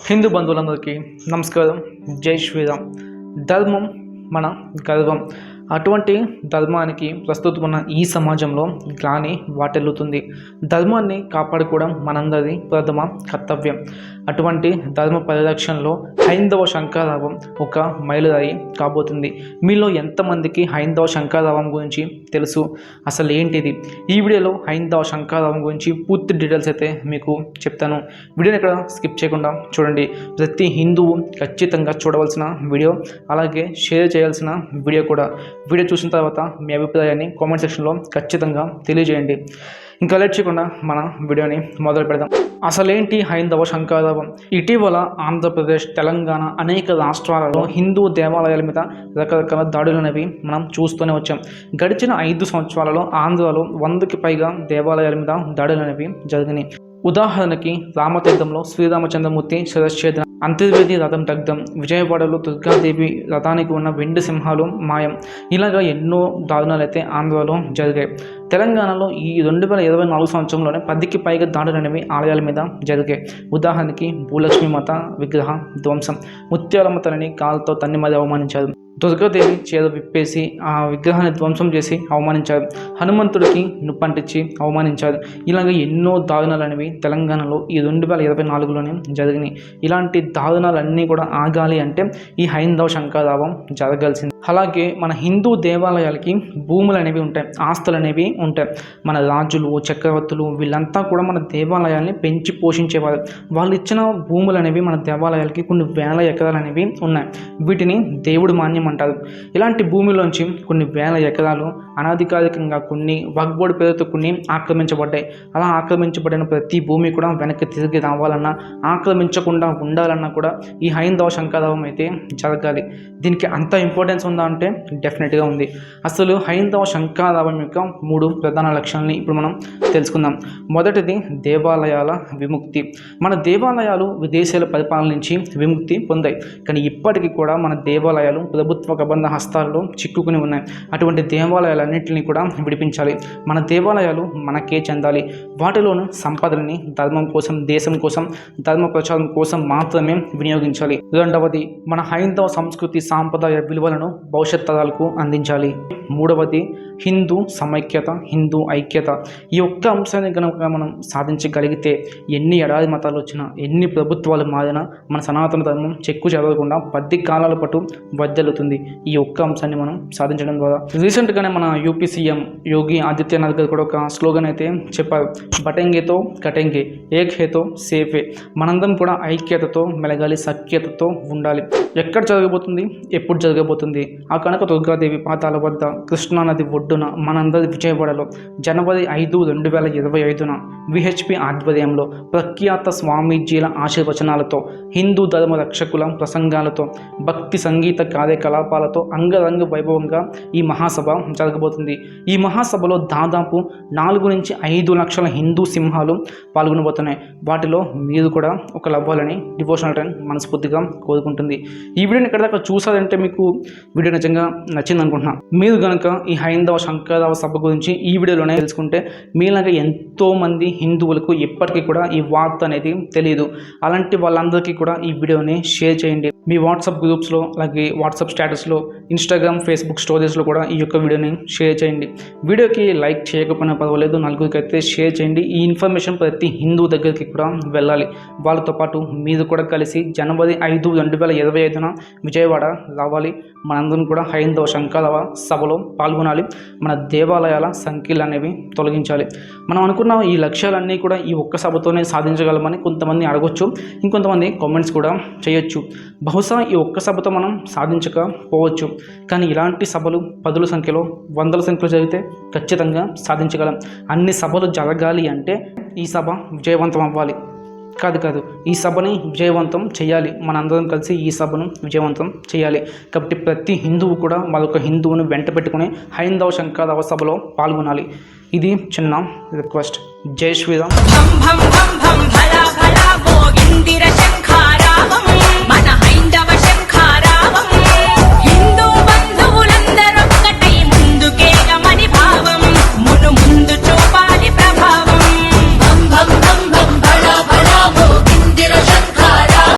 హిందూ బంధువులందరికీ నమస్కారం. జై శ్రీరామ్. ధర్మం మన గర్వం. అటువంటి ధర్మానికి ప్రస్తుతం ఉన్న ఈ సమాజంలో గ్లాని వాటెల్లుతుంది. ధర్మాన్ని కాపాడుకోవడం మనందరి ప్రథమ కర్తవ్యం. అటువంటి ధర్మ పరిరక్షణలో హైందవ శంకారావం ఒక మైలురాయి కాబోతుంది. మీలో ఎంతమందికి హైందవ శంకారావం గురించి తెలుసు? అసలు ఏంటిది? ఈ వీడియోలో హైందవ శంకారావం గురించి పూర్తి డీటెయిల్స్ అయితే మీకు చెప్తాను. వీడియోని ఇక్కడ స్కిప్ చేయకుండా చూడండి. ప్రతి హిందువు ఖచ్చితంగా చూడవలసిన వీడియో అలాగే షేర్ చేయాల్సిన వీడియో కూడా. వీడియో చూసిన తర్వాత మీ అభిప్రాయాన్ని కామెంట్ సెక్షన్లో ఖచ్చితంగా తెలియజేయండి. ఇంకా లేట్ చేయకుండా మన వీడియోని మొదలు పెడదాం. అసలేంటి హైందవ శంకారావం ఇటీవల ఆంధ్రప్రదేశ్ తెలంగాణ అనేక రాష్ట్రాలలో హిందూ దేవాలయాల మీద రకరకాల దాడులు అనేవి మనం చూస్తూనే వచ్చాం. గడిచిన ఐదు సంవత్సరాలలో ఆంధ్రాలో వందకి పైగా దేవాలయాల మీద దాడులు అనేవి జరిగినాయి. ఉదాహరణకి రామతీర్థంలో శ్రీరామచంద్రమూర్తి శిరశ్చేదన అంతర్వేది రథం దగ్ధం విజయవాడలో దుర్గాదేవి రథానికి ఉన్న వెండి సింహాలు మాయం. ఇలాగా ఎన్నో దారుణాలు అయితే ఆంధ్రలో జరిగాయి. తెలంగాణలో ఈ రెండు వేల ఇరవై నాలుగు సంవత్సరంలోనే పదికి పైగా దాడులు అనేవి ఆలయాల మీద జరిగాయి. ఉదాహరణకి భూలక్ష్మి మాత విగ్రహ ధ్వంసం. ముత్యాలమ్మ తనని కాలుతో తన్ని మరి అవమానించారు. దుర్గాదేవి చేద విప్పేసి ఆ విగ్రహాన్ని ధ్వంసం చేసి అవమానించారు హనుమంతుడికి నుప్పంటించి అవమానించారు ఇలాగ ఎన్నో దారుణాలు అనేవి తెలంగాణలో ఈ రెండు వేల ఇరవై నాలుగులోనే జరిగినాయి. ఇలాంటి దారుణాలన్నీ కూడా ఆగాలి అంటే ఈ హైందవ శంకరావం జరగాల్సింది. అలాగే మన హిందూ దేవాలయాలకి భూములు అనేవి ఉంటాయి ఆస్తులు అనేవి ఉంటాయి. మన రాజులు చక్రవర్తులు వీళ్ళంతా కూడా మన దేవాలయాల్ని పెంచి పోషించేవారు. వాళ్ళు ఇచ్చిన భూములు అనేవి మన దేవాలయాలకి కొన్ని వేల ఎకరాలు అనేవి ఉన్నాయి. వీటిని దేవుడు మాన్యం అంటారు ఇలాంటి భూమిలోంచి కొన్ని వేల ఎకరాలు అనాధికారికంగా కొన్ని వక్ బోర్డు పేరుతో కొన్ని ఆక్రమించబడ్డాయి. అలా ఆక్రమించబడిన ప్రతి భూమి కూడా వెనక్కి తిరిగి రావాలన్నా ఆక్రమించకుండా ఉండాలన్నా కూడా ఈ హైందవ శంఖారావం అయితే జరగాలి. దీనికి అంత ఇంపార్టెన్స్ ఉందా అంటే డెఫినెట్గా ఉంది. అసలు హైందవ శంఖారావం యొక్క మూడు ప్రధాన లక్ష్యాలని ఇప్పుడు మనం తెలుసుకుందాం. మొదటిది దేవాలయాల విముక్తి. మన దేవాలయాలు విదేశాల పరిపాలన నుంచి విముక్తి పొందాయి. కానీ ఇప్పటికీ కూడా మన దేవాలయాలు ప్రభుత్వ కబంధ హస్తాల్లో చిక్కుకుని ఉన్నాయి. అటువంటి దేవాలయాలన్నింటినీ కూడా విడిపించాలి. మన దేవాలయాలు మనకే చెందాలి. వాటిలోని సంపదలని ధర్మం కోసం దేశం కోసం ధర్మ ప్రచారం కోసం మాత్రమే వినియోగించాలి. రెండవది మన హైందవ సంస్కృతి సాంప్రదాయ విలువలను భవిష్యత్ తరాలకు అందించాలి. మూడవది హిందూ సమైక్యత హిందూ ఐక్యత. ఈ ఒక్క అంశాన్ని కనుక మనం సాధించగలిగితే ఎన్ని ఎడారి మతాలు వచ్చినా ఎన్ని ప్రభుత్వాలు మారినా మన సనాతన ధర్మం చెక్కు చెదరకుండా పది కాలాల పాటు వర్దలుతుంది ఈ ఒక్క అంశాన్ని మనం సాధించడం ద్వారా. రీసెంట్గానే మన యూపీ సీఎం యోగి ఆదిత్యనాథ్ గారు కూడా ఒక స్లోగన్ అయితే చెప్పారు. బటెంగేతో కటెంగే ఏక్ హేతో సేఫే మనందరం కూడా ఐక్యతతో మెలగాలి సఖ్యతతో ఉండాలి. ఎక్కడ జరగబోతుంది? ఎప్పుడు జరగబోతుంది? ఆ కనుక దుర్గాదేవి పాతాల వద్ద కృష్ణానది ఒడ్డున మనందరి విజయవాడలో జనవరి ఐదు రెండు వేల ఇరవై ఐదున విహెచ్పి ఆధ్వర్యంలో ప్రఖ్యాత స్వామీజీల ఆశీర్వచనాలతో హిందూ ధర్మ రక్షకుల ప్రసంగాలతో భక్తి సంగీత కార్యకలాపాలతో అంగరంగ వైభవంగా ఈ మహాసభ జరగబోతుంది. ఈ మహాసభలో దాదాపు నాలుగు నుంచి ఐదు లక్షల హిందూ సింహాలు పాల్గొనబోతున్నాయి. వాటిలో మీరు కూడా ఒక లవ్వాలని డివోషనల్ టైం మనస్ఫూర్తిగా కోరుకుంటుంది. ఈ వీడియోని ఇక్కడ దాకా చూసారంటే మీకు వీడియో నిజంగా నచ్చింది అనుకుంటున్నా. మీరు కనుక ఈ హైందవ శంకరావ సభ గురించి ఈ వీడియోలోనే తెలుసుకుంటే మీలాగా ఎంతో మంది హిందువులకు ఇప్పటికీ కూడా ఈ వార్త అనేది తెలియదు అలాంటి వాళ్ళందరికీ కూడా ఈ వీడియోని షేర్ చేయండి. మీ వాట్సాప్ గ్రూప్స్లో అలాగే WhatsApp స్టేటస్లో Instagram Facebook స్టోరీస్లో కూడా ఈ యొక్క వీడియోని షేర్ చేయండి. వీడియోకి లైక్ చేయకపోయినా పర్వాలేదు నలుగురికి అయితే షేర్ చేయండి. ఈ ఇన్ఫర్మేషన్ ప్రతి హిందూ దగ్గరికి కూడా వెళ్ళాలి. వాళ్ళతో పాటు మీరు కూడా కలిసి జనవరి ఐదు రెండు వేల ఇరవై ఐదున విజయవాడ రావాలి. మనందరం కూడా హైందవ శంకరవ సభలో పాల్గొనాలి. మన దేవాలయాల సంఖ్యలు అనేవి తొలగించాలి. మనం అనుకున్న ఈ లక్ష్యాలన్నీ కూడా ఈ ఒక్క సభతోనే సాధించగలమని కొంతమంది అడగొచ్చు ఇంకొంతమంది కామెంట్స్ కూడా చేయొచ్చు. బహుశా ఈ ఒక్క సభతో మనం సాధించకపోవచ్చు. కానీ ఇలాంటి సభలు పదుల సంఖ్యలో వందల సంఖ్యలో జరిగితే ఖచ్చితంగా సాధించగలం. అన్ని సభలు జరగాలి అంటే ఈ సభ విజయవంతం అవ్వాలి. కాదు కాదు ఈ సభని విజయవంతం చేయాలి. మనందరం కలిసి ఈ సభను విజయవంతం చేయాలి. కాబట్టి ప్రతి హిందువు కూడా మరొక హిందువుని వెంట పెట్టుకుని హైందవ శంకరవ సభలో పాల్గొనాలి. ఇది చిన్న రిక్వెస్ట్. జై శ్రీరామ్.